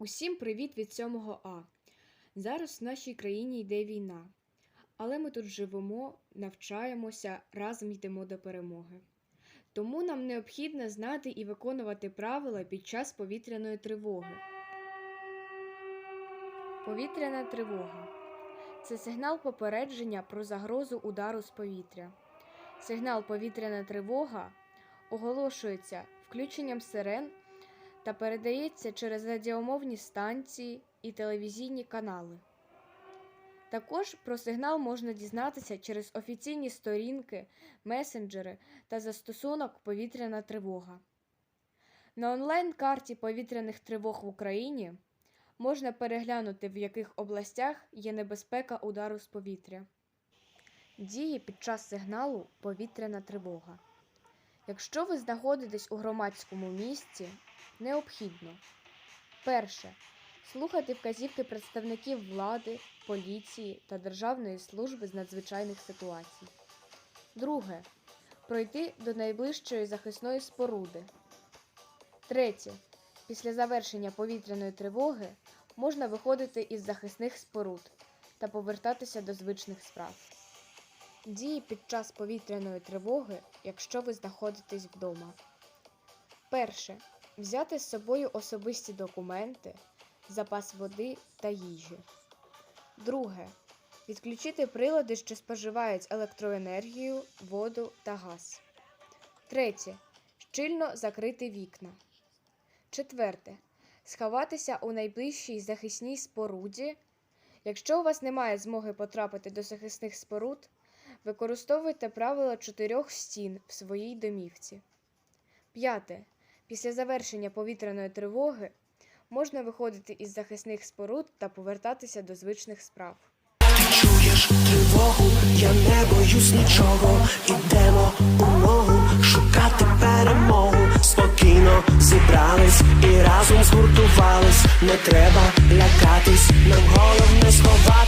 Усім привіт від 7 А. Зараз в нашій країні йде війна, але ми тут живемо, навчаємося, разом йдемо до перемоги. Тому нам необхідно знати і виконувати правила під час повітряної тривоги. Повітряна тривога це сигнал попередження про загрозу удару з повітря. Сигнал повітряна тривога оголошується включенням сирен та передається через радіомовні станції і телевізійні канали. Також про сигнал можна дізнатися через офіційні сторінки, месенджери та застосунок Повітряна тривога. На онлайн-карті повітряних тривог в Україні можна переглянути, в яких областях є небезпека удару з повітря. Дії під час сигналу повітряна тривога. Якщо ви знаходитесь у громадському місці, необхідно перше. Слухати вказівки представників влади, поліції та Державної служби з надзвичайних ситуацій. Друге. Пройти до найближчої захисної споруди. Третє. Після завершення повітряної тривоги можна виходити із захисних споруд та повертатися до звичних справ. Дії під час повітряної тривоги, якщо ви знаходитесь вдома. Перше. Взяти з собою особисті документи, запас води та їжі. Друге. Відключити прилади, що споживають електроенергію, воду та газ. Третє. Щільно закрити вікна. Четверте. Сховатися у найближчій захисній споруді. Якщо у вас немає змоги потрапити до захисних споруд, використовуйте правило чотирьох стін в своїй домівці. П'яте. Після завершення повітряної тривоги можна виходити із захисних споруд та повертатися до звичних справ. Ти чуєш тривогу, я не боюсь нічого. Ідемо у ногу шукати перемогу. Спокійно зібрались і разом згуртувались. Не треба лякатись, нам головне сховатись.